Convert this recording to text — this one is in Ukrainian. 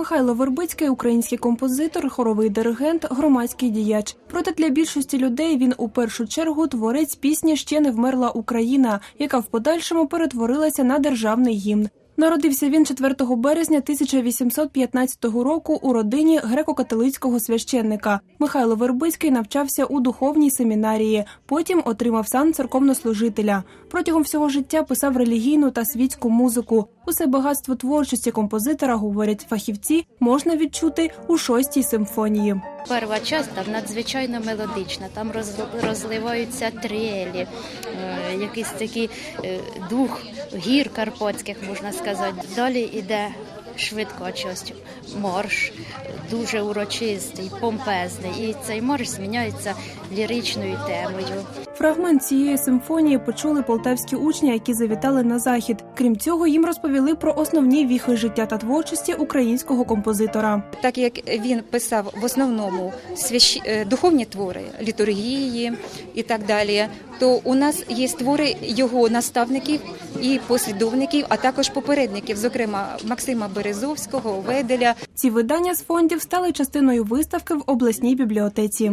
Михайло Вербицький український композитор, хоровий диригент, громадський діяч. Проте для більшості людей він у першу чергу творець пісні Ще не вмерла Україна, яка в подальшому перетворилася на державний гімн. Народився він 4 березня 1815 року у родині греко-католицького священника. Михайло Вербицький навчався у духовній семінарії, потім отримав сан церковнослужителя. Протягом всього життя писав релігійну та світську музику. Усе багатство творчості композитора, говорять фахівці, можна відчути у шостій симфонії. Перша частина надзвичайно мелодична. Там роз- розливаються трелі, е, якийсь такий е, дух гір карпатських, можна сказати. Далі йде швидка часть, марш, дуже урочистий, помпезний. І цей марш зміняється ліричною темою. Фрагмент цієї симфонії почули полтавські учні, які завітали на захід. Крім цього, їм розповіли про основні віхи життя та творчості українського композитора. так як він писав в основному свящ... е, духовні твори, літургії і так далі, то у нас є твори його наставників і послідовників, а також попередників, зокрема Максима Березовського, Веделя. Ці видання з фондів стали частиною виставки в обласній бібліотеці.